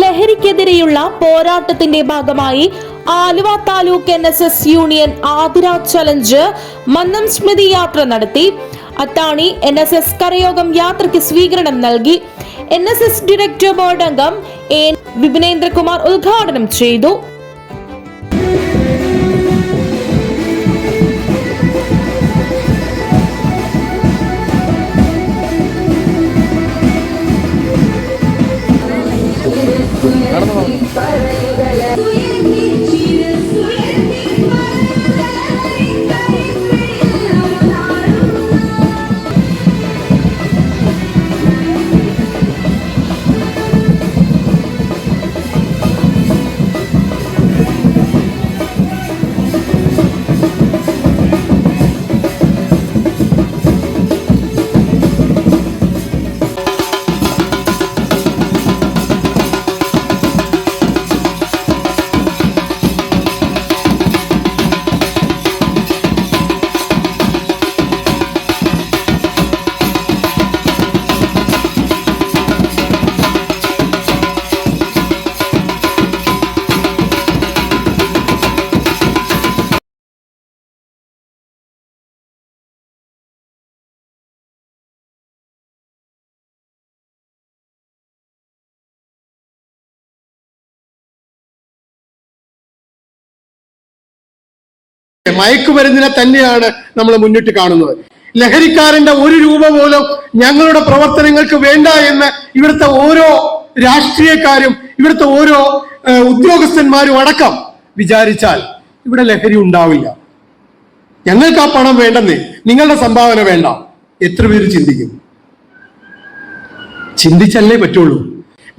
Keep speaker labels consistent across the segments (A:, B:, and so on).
A: ലഹരിക്കെതിരെയുള്ള പോരാട്ടത്തിന്റെ ഭാഗമായി Aluva taluk N S S union Athira challenge Mannam സ്മൃതി യാത്ര നടത്തി. അത്താണി എൻ എസ് എസ് കരയോഗം യാത്രയ്ക്ക് സ്വീകരണം നൽകി. N S S director board അംഗം എ. വിപിനേന്ദ്രകുമാർ ഉദ്ഘാടനം ചെയ്തു.
B: മയക്കുമരുന്നിനെ തന്നെയാണ് നമ്മൾ മുന്നിട്ട് കാണുന്നത്. ലഹരിക്കാരന്റെ ഒരു രൂപ പോലും ഞങ്ങളുടെ പ്രവർത്തനങ്ങൾക്ക് വേണ്ട എന്ന് ഇവിടുത്തെ ഓരോ രാഷ്ട്രീയക്കാരും ഇവിടുത്തെ ഓരോ ഉദ്യോഗസ്ഥന്മാരും അടക്കം വിചാരിച്ചാൽ ഇവിടെ ലഹരി ഉണ്ടാവില്ല. ഞങ്ങൾക്ക് ആ പണം വേണ്ടെന്നേ നിങ്ങളുടെ സംഭാവന വേണ്ട. എത്ര പേര് ചിന്തിക്കും? ചിന്തിച്ചല്ലേ പറ്റുള്ളൂ.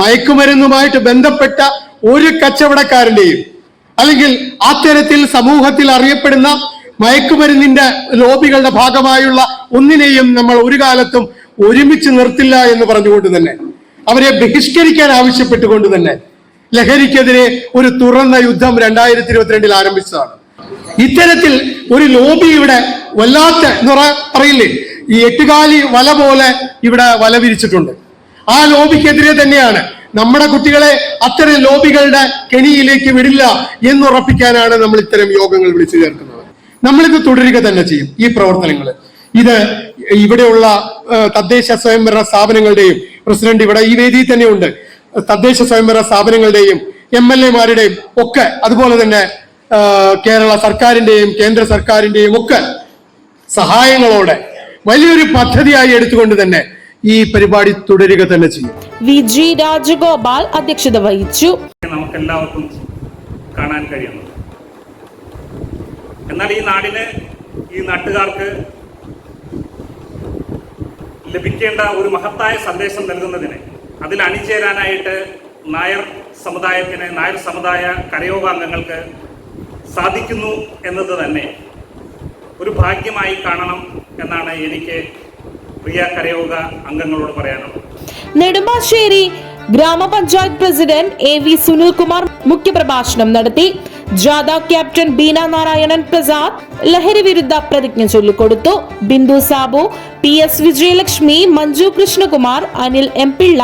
B: മയക്കുമരുന്നുമായിട്ട് ബന്ധപ്പെട്ട ഒരു കച്ചവടക്കാരന്റെയും അല്ലെങ്കിൽ അത്തരത്തിൽ സമൂഹത്തിൽ അറിയപ്പെടുന്ന മയക്കുമരുന്നിന്റെ ലോബികളുടെ ഭാഗമായുള്ള ഒന്നിനെയും നമ്മൾ ഒരു കാലത്തും ഒരുമിച്ച് നിർത്തില്ല എന്ന് പറഞ്ഞുകൊണ്ട് തന്നെ അവരെ ബഹിഷ്കരിക്കാൻ ആവശ്യപ്പെട്ടുകൊണ്ട് തന്നെ ലഹരിക്കെതിരെ ഒരു തുറന്ന യുദ്ധം രണ്ടായിരത്തി ഇരുപത്തിരണ്ടിൽ ആരംഭിച്ചതാണ്. ഇത്തരത്തിൽ ഒരു ലോബി ഇവിടെ വല്ലാത്ത എന്ന് പറയില്ലേ? ഈ എട്ടുകാലി വല പോലെ ഇവിടെ വല വിരിച്ചിട്ടുണ്ട്. ആ ലോബിക്കെതിരെ തന്നെയാണ് നമ്മുടെ കുട്ടികളെ അത്തരം ലോബികളുടെ കെണിയിലേക്ക് വിടില്ല എന്ന് ഉറപ്പിക്കാനാണ് നമ്മൾ ഇത്തരം യോഗങ്ങൾ വിളിച്ചു ചേർക്കുന്നത്. നമ്മളിത് തുടരുക തന്നെ ചെയ്യും ഈ പ്രവർത്തനങ്ങൾ. ഇത് ഇവിടെയുള്ള തദ്ദേശ സ്വയംഭരണ സ്ഥാപനങ്ങളുടെയും പ്രസിഡന്റ് ഇവിടെ ഈ വേദിയിൽ തന്നെയുണ്ട്. തദ്ദേശ സ്വയംഭരണ സ്ഥാപനങ്ങളുടെയും എം എൽ എമാരുടെയും ഒക്കെ അതുപോലെ തന്നെ കേരള സർക്കാരിന്റെയും കേന്ദ്ര സർക്കാരിന്റെയും ഒക്കെ സഹായങ്ങളോടെ വലിയൊരു പദ്ധതിയായി എടുത്തുകൊണ്ട് തന്നെ ഈ പരിപാടി തുടരുക തന്നെ ചെയ്യും.
A: വി ജി രാജഗോപാൽ അധ്യക്ഷത വഹിച്ചു.
C: നമുക്കെല്ലാവർക്കും കാണാൻ കഴിയുന്നത് എന്നാൽ ഈ നാടിന് ഈ നാട്ടുകാർക്ക് ലഭിക്കേണ്ട ഒരു മഹത്തായ സന്ദേശം നൽകുന്നതിന് അതിൽ അണിചേരാനായിട്ട് നായർ സമുദായത്തിന് നായർ സമുദായ കരയോഗാംഗങ്ങൾക്ക് സാധിക്കുന്നു എന്നത് തന്നെ ഒരു ഭാഗ്യമായി കാണണം എന്നാണ് എനിക്ക് പ്രിയ കരയോഗ അംഗങ്ങളോട് പറയാനുള്ളത്.
A: നെടുമ്പാശ്ശേരി ഗ്രാമപഞ്ചായത്ത് പ്രസിഡന്റ് എ വി സുനിൽകുമാർ മുഖ്യപ്രഭാഷണം നടത്തി. ജാഥ ക്യാപ്റ്റൻ ബീന നാരായണൻ പ്രസാദ് ലഹരി വിരുദ്ധ പ്രതിജ്ഞ ചൊല്ലിക്കൊടുത്തു. Bindu Sabu P S Vijayalakshmi Manju Krishnakumar Anil M Pillai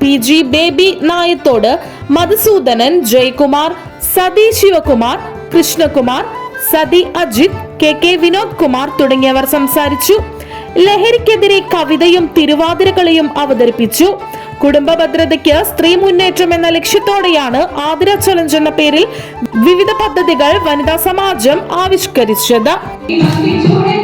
A: P G Baby Nayathode Madhusoodanan Jayakumar Sathi Sivakumar Krishnakumar Sathi Ajith K K Vinod Kumar തുടങ്ങിയവർ സംസാരിച്ചു. ലഹരിക്കെതിരെ കവിതയും തിരുവാതിരകളെയും അവതരിപ്പിച്ചു. കുടുംബ ഭദ്രതയ്ക്ക് സ്ത്രീ മുന്നേറ്റം എന്ന ലക്ഷ്യത്തോടെയാണ് ആതിര ചലഞ്ച് എന്ന പേരിൽ വിവിധ പദ്ധതികൾ വനിതാ സമാജം ആവിഷ്കരിച്ചത്.
D: നോക്കിച്ചൂടെ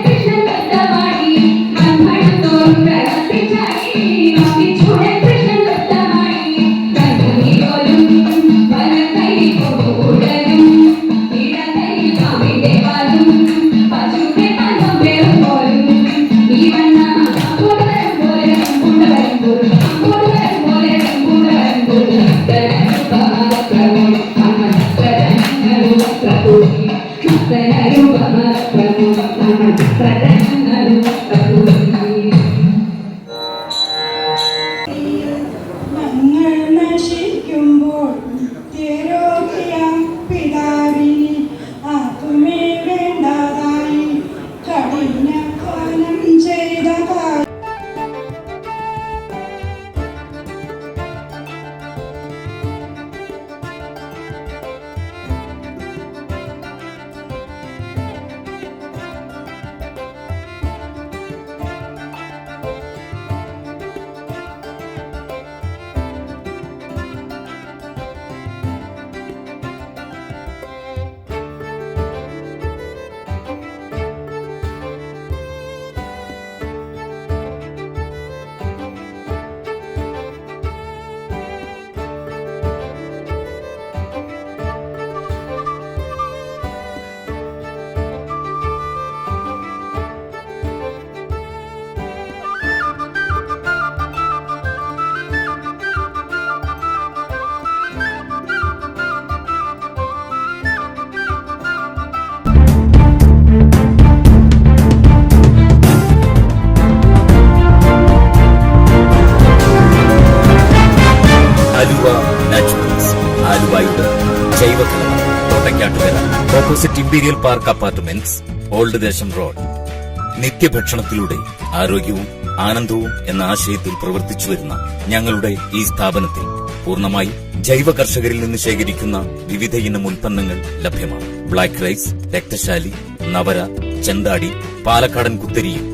E: ప్రయోగ ആലുവായുടെ ജൈവകലവ Thottakkattukara opposite imperial park apartments old Desom road. നിത്യഭക്ഷണത്തിലൂടെ ആരോഗ്യവും ആനന്ദവും എന്ന ആശയത്തിൽ പ്രവർത്തിച്ചു വരുന്ന ഞങ്ങളുടെ ഈ സ്ഥാപനത്തിൽ പൂർണമായി ജൈവ കർഷകരിൽ നിന്ന് ശേഖരിക്കുന്ന വിവിധ ഇനം ഉൽപ്പന്നങ്ങൾ ലഭ്യമാണ്. ബ്ലാക്ക് റൈസ് രക്തശാലി നവര ചെന്താടി പാലക്കാടൻ കുത്തരിയും